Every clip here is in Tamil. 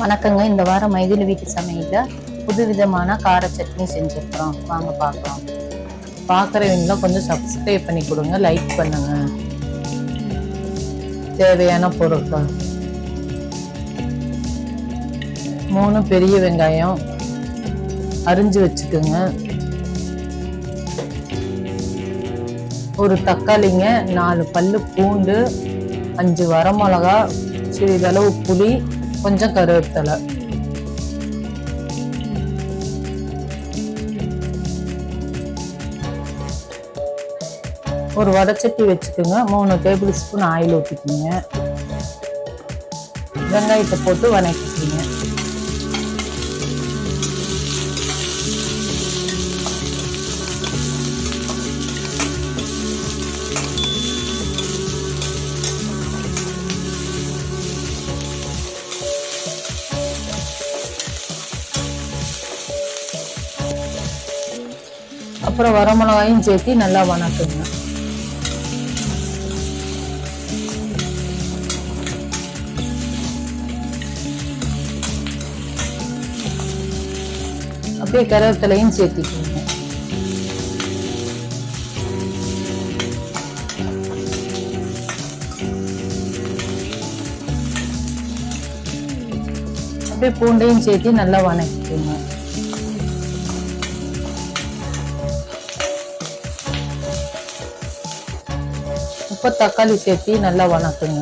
வணக்கங்க. இந்த வாரம் மைதிலி வீட்டு சமையலில் புது விதமான கார சட்னி செஞ்சுருக்குறோம். வாங்க பார்க்கலாம். பார்க்குறவங்கள கொஞ்சம் சப்ஸ்கிரைப் பண்ணி கொடுங்க லைக் பண்ணுங்க. தேவையான பொருட்கள். மூணு பெரிய வெங்காயம் அரிஞ்சு வச்சுக்கோங்க. ஒரு தக்காளிங்க நாலு பல்லு பூண்டு அஞ்சு வரமிளகா சிறிதளவு புளி கொஞ்சம் கருவேப்பிலை. ஒரு வடச்சட்டி வச்சுக்கோங்க. மூணு டேபிள் ஸ்பூன் ஆயில் ஊற்றிக்கிங்க வெங்காயத்தை போட்டு வதக்கிக்கிங்க அப்புறம் வரமிளகாயும் சேர்த்து நல்லா வணக்குங்க. அப்படியே கருவேப்பிலையும் சேர்த்திக்கோங்க. அப்படியே பூண்டையும் சேர்த்து நல்லா வணக்கிக்கோங்க. இப்போ தக்காளி சேர்த்து நல்லா வணக்குங்க.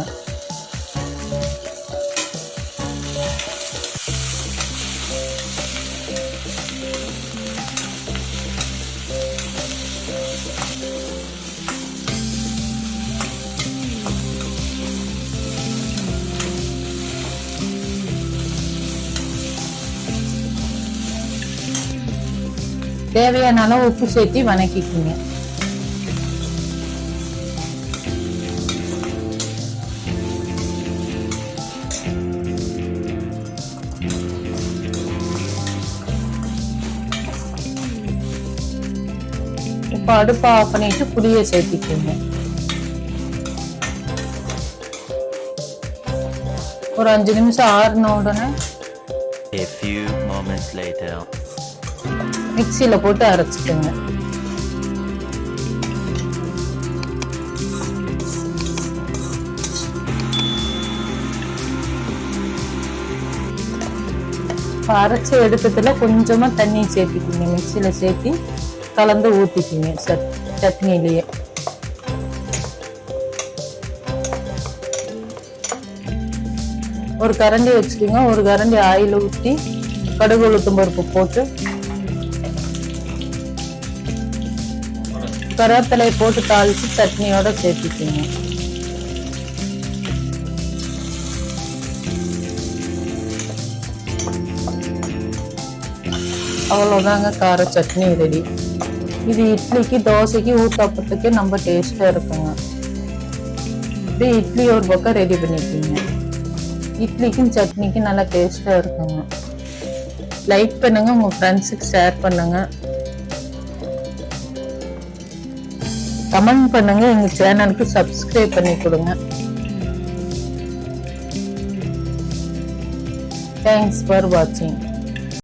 தேவையான அளவு உப்பு சேர்த்து வணக்கிக்குங்க. இப்போ அடுப்பை ஆஃப் பண்ணிட்டு புளியை சேர்த்திக்கோங்க. ஒரு அஞ்சு நிமிஷம் ஆறுன உடனே A few moments later. மிக்சியில போட்டு அரைச்சிக்கோங்க. அரைச்சி எடுத்ததுல கொஞ்சமா தண்ணி சேர்த்திக்கிங்க. மிக்சியில சேர்த்தி கலந்து ஊற்றிக்கிங்க சட் சட்னிலேயே ஒரு கரண்டி வச்சுக்கோங்க. ஒரு கரண்டி ஆயில் ஊற்றி கடுகு உளுத்தம் பருப்பு போட்டு கருவேப்பிலையை போட்டு தாளித்து சட்னியோட சேர்த்துக்கோங்க. அவ்வளோதாங்க கார சட்னி ரெடி. இது இட்லிக்கு தோசைக்கு ஊத்தாப்பத்துக்கு நம்ம டேஸ்ட்டாக இருக்குங்க. இப்படி இட்லி ஒரு பக்கம் ரெடி பண்ணிக்கோங்க. இட்லிக்கும் சட்னிக்கும் நல்லா டேஸ்ட்டாக இருக்குங்க. லைக் பண்ணுங்கள் உங்கள் ஃப்ரெண்ட்ஸுக்கு ஷேர் பண்ணுங்க. கமெண்ட் பண்ணுங்கள் எங்கள் சேனலுக்கு சப்ஸ்கிரைப் பண்ணி கொடுங்க. தேங்க்ஸ் ஃபார் வாட்சிங்